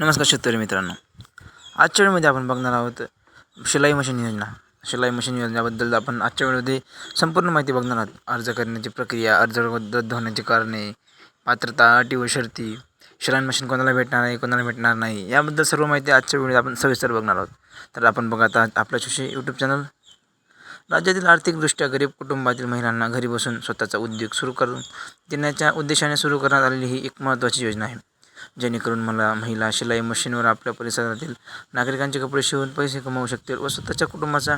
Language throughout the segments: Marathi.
नमस्कार शेतकरी मित्रांनो. आजच्या वेळेमध्ये आपण बघणार आहोत शिलाई मशीन योजना. शिलाई मशीन योजनेबद्दल आपण आजच्या वेळेमध्ये संपूर्ण माहिती बघणार आहोत. अर्ज करण्याची प्रक्रिया अर्ज रद्द होण्याची कारणे पात्रता अटी व शर्ती शिलाई मशीन कोणाला भेटणार आहे कोणाला भेटणार नाही याबद्दल सर्व माहिती आजच्या वेळेत आपण सविस्तर बघणार आहोत. तर आपण बघत आता आपल्या शिशी यूट्यूब चॅनल राज्यातील आर्थिकदृष्ट्या गरीब कुटुंबातील महिलांना घरी बसून स्वतःचा उद्योग सुरू करून देण्याच्या उद्देशाने सुरू करण्यात आलेली ही एक महत्त्वाची योजना आहे. जेणेकरून मला महिला शिलाई मशीनवर आपल्या परिसरातील नागरिकांचे कपडे शिवून पैसे कमावू शकतील व स्वतःच्या कुटुंबाचा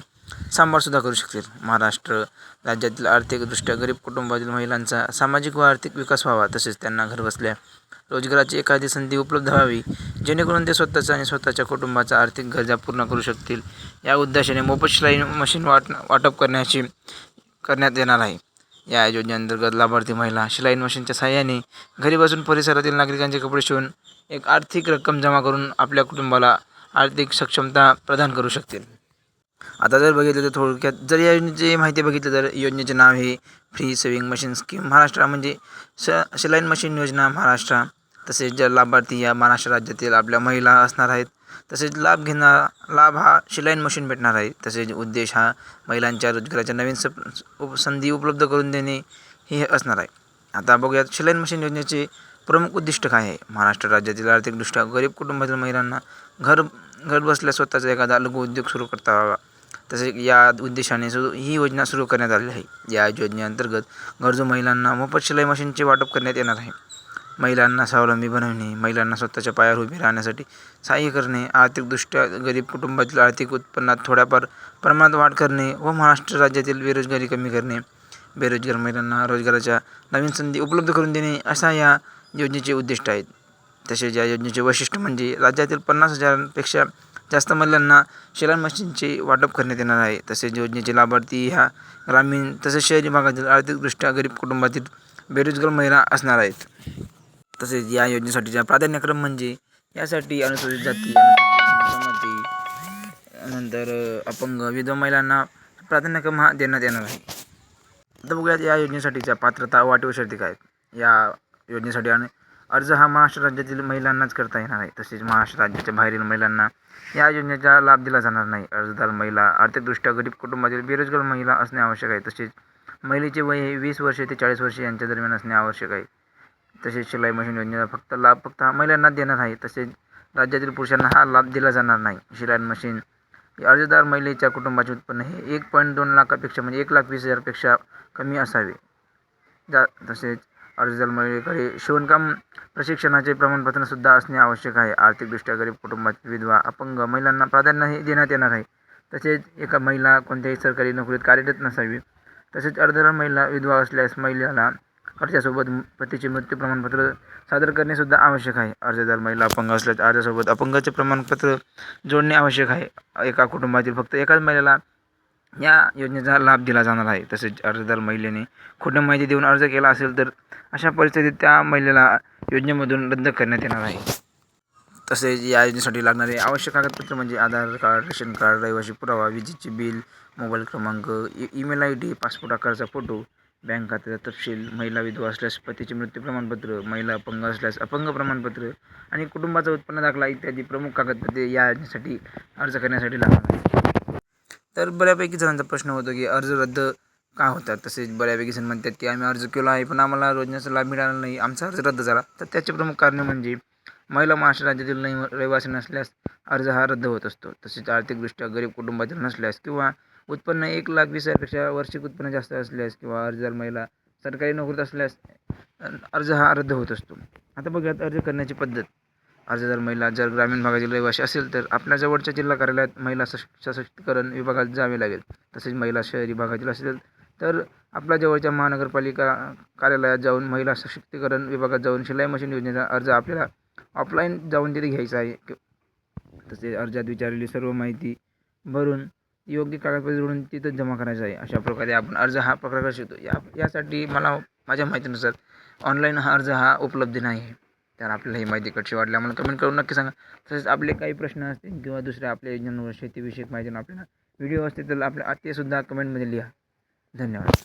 सांभाळसुद्धा करू शकतील. महाराष्ट्र राज्यातील आर्थिकदृष्ट्या गरीब कुटुंबातील महिलांचा सामाजिक व आर्थिक विकास व्हावा तसेच त्यांना घरबसल्या रोजगाराची एखादी संधी उपलब्ध व्हावी जेणेकरून ते स्वतःचा आणि स्वतःच्या कुटुंबाचा आर्थिक गरजा पूर्ण करू शकतील. या उद्देशाने मोफत शिलाई मशीन वाट वाटप करण्याची करण्यात येणार आहे. या योजनेअंतर्गत लाभार्थी महिला शिलाई मशीनच्या सहाय्याने घरी बसून परिसरातील नागरिकांचे कपडे शिवून एक आर्थिक रक्कम जमा करून आपल्या कुटुंबाला आर्थिक सक्षमता प्रदान करू शकतील. आता जर बघितलं तर थोडक्यात जर या योजनेची माहिती बघितलं तर योजनेचे नाव हे free saving machine scheme Maharashtra म्हणजे स शिलाईन मशीन योजना महाराष्ट्र. तसेच ज्या लाभार्थी या महाराष्ट्र राज्यातील आपल्या महिला असणार आहेत तसेच लाभ घेणार लाभ हा शिलाईन मशीन भेटणार आहे. तसेच उद्देश हा महिलांच्या रोजगाराच्या नवीन सप उप संधी उपलब्ध करून देणे हे असणार आहे. आता बघूयात शिलाईन मशीन योजनेचे प्रमुख उद्दिष्ट काय आहे? महाराष्ट्र राज्यातील आर्थिकदृष्ट्या गरीब कुटुंबातील महिलांना घर घर बसल्या स्वतःचा एखादा लघु उद्योग सुरू करता यावा तसेच या उद्देशाने सुरू ही योजना सुरू करण्यात आली आहे. या योजनेअंतर्गत गरजू महिलांना मोफत शिलाई मशीनचे वाटप करण्यात येणार आहे. महिलांना स्वावलंबी बनवणे महिलांना स्वतःच्या पायावर उभे राहण्यासाठी सहाय्य करणे आर्थिकदृष्ट्या गरीब कुटुंबातील आर्थिक उत्पन्नात थोड्याफार प्रमाणात वाढ करणे व महाराष्ट्र राज्यातील बेरोजगारी कमी करणे. बेरोजगार महिलांना रोजगाराच्या नवीन संधी उपलब्ध करून देणे असा या योजनेचे उद्दिष्ट आहेत. तसेच या योजनेचे वैशिष्ट्य म्हणजे राज्यातील पन्नास हजारांपेक्षा जास्त महिलांना शिलाई मशीनचे वाटप करण्यात येणार आहे. तसेच योजनेचे लाभार्थी ह्या ग्रामीण तसेच शहरी भागातील आर्थिकदृष्ट्या गरीब कुटुंबातील बेरोजगार महिला असणार आहेत. तसेच या योजनेसाठीचा प्राधान्यक्रम म्हणजे यासाठी अनुसूचित जाती जमाती नंतर अपंग विधवा महिलांना प्राधान्यक्रम हा देण्यात येणार आहे. आता बघूयात या योजनेसाठीच्या पात्रता व शर्ती काय या योजनेसाठी आणि अर्ज हा महाराष्ट्र राज्यातील महिलांनाच करता येणार आहे. तसेच महाराष्ट्र राज्याच्या बाहेरील महिलांना या योजनेचा लाभ दिला जाणार नाही. अर्जदार महिला आर्थिकदृष्ट्या गरीब कुटुंबातील बेरोजगार महिला असणे आवश्यक आहे. तसेच महिलेचे वय हे वीस वर्षे ते चाळीस वर्षे यांच्या दरम्यान असणे आवश्यक आहे. तसेच शिलाई मशीन योजनेचा फक्त लाभ फक्त हा महिलांना देणार आहे तसेच राज्यातील पुरुषांना हा लाभ दिला जाणार नाही. शिलाई मशीन अर्जदार महिलेच्या कुटुंबाचे उत्पन्न हे एक पॉईंट दोन लाखापेक्षा म्हणजे एक लाख वीस हजारपेक्षा कमी असावे. जा तसेच अर्जदार महिलेकडे शिवणकाम प्रशिक्षणाचे प्रमाणपत्रसुद्धा असणे आवश्यक आहे. आर्थिकदृष्ट्या गरीब कुटुंबात विधवा अपंग महिलांना प्राधान्य हे देण्यात येणार आहे. तसेच एका महिला कोणत्याही सरकारी नोकरीत कार्यरत नसावी. तसेच अर्जदार महिला विधवा असल्यास महिलेला अर्जासोबत पतीचे मृत्यू प्रमाणपत्र सादर करणेसुद्धा आवश्यक आहे. अर्जदार महिला अपंग असल्यास अर्जासोबत अपंगाचे प्रमाणपत्र जोडणे आवश्यक आहे. एका कुटुंबातील फक्त एकाच महिलेला या योजनेचा लाभ दिला जाणार आहे. तसेच अर्जदार महिलेने खोटी माहिती देऊन अर्ज केला असेल तर अशा परिस्थितीत त्या महिलेला योजनेमधून रद्द करण्यात येणार आहे. तसेच या योजनेसाठी लागणारे आवश्यक कागदपत्र म्हणजे आधार कार्ड रेशन कार्ड रहिवासी पुरावा विजेचे बिल मोबाईल क्रमांक e email I D passport आकाराचा फोटो बँक खात्याचा तपशील महिला विधवा असल्यास पतीचे मृत्यू प्रमाणपत्र महिला अपंग असल्यास अपंग प्रमाणपत्र आणि कुटुंबाचा उत्पन्न दाखला इत्यादी प्रमुख कागदपत्रे या योजनेसाठी अर्ज करण्यासाठी लागणार तर बऱ्यापैकी जणांचा प्रश्न होतो की अर्ज रद्द का होतात? तसेच बऱ्यापैकी जण म्हणतात की आम्ही अर्ज केला आहे पण आम्हाला योजनेचा लाभ मिळाला नाही. आमचा अर्ज रद्द झाला. तर त्याचे प्रमुख कारणे म्हणजे महिला महाराष्ट्र राज्यातील नाही रहिवासी नसल्यास अर्ज हा रद्द होत असतो. तसेच आर्थिकदृष्ट्या गरीब कुटुंबातील नसल्यास किंवा उत्पन्न एक लाख वीस हजारपेक्षा वार्षिक उत्पन्न जास्त असल्यास किंवा अर्जदार महिला सरकारी नोकरीत असल्यास अर्ज हा रद्द होत असतो. आता बघूयात अर्ज करण्याची पद्धत. अर्जदार महिला जर ग्रामीण भागातील रहिवासी असेल तर आपल्या जवळच्या जिल्हा कार्यालयात महिला सश सशक्तीकरण विभागात जावे लागेल. तसेच महिला शहरी भागातील असेल तर आपल्या जवळच्या महानगरपालिका कार्यालयात जाऊन महिला सशक्तीकरण विभागात जाऊन शिलाई मशीन योजनेचा अर्ज आपल्याला ऑफलाईन जाऊन तिथे घ्यायचा आहे. तसेच अर्जात विचारलेली सर्व माहिती भरून योग्य कागदपत्रे जोडून तिथं जमा करायचं आहे. अशा प्रकारे आपण अर्ज हा प्रकार करू शकतो. या यासाठी मला माझ्या माहितीनुसार ऑनलाईन हा अर्ज हा उपलब्ध नाही तर आपल्याला ही माहिती कशी वाटली आम्हाला कमेंट करून नक्की सांगा. तसेच आपले काही प्रश्न असतील किंवा दुसऱ्या आपल्या योजनांवर शेतीविषयक माहिती आपल्याला व्हिडिओ असतील तर आपल्या ते सुद्धा कमेंटमध्ये लिहा. धन्यवाद.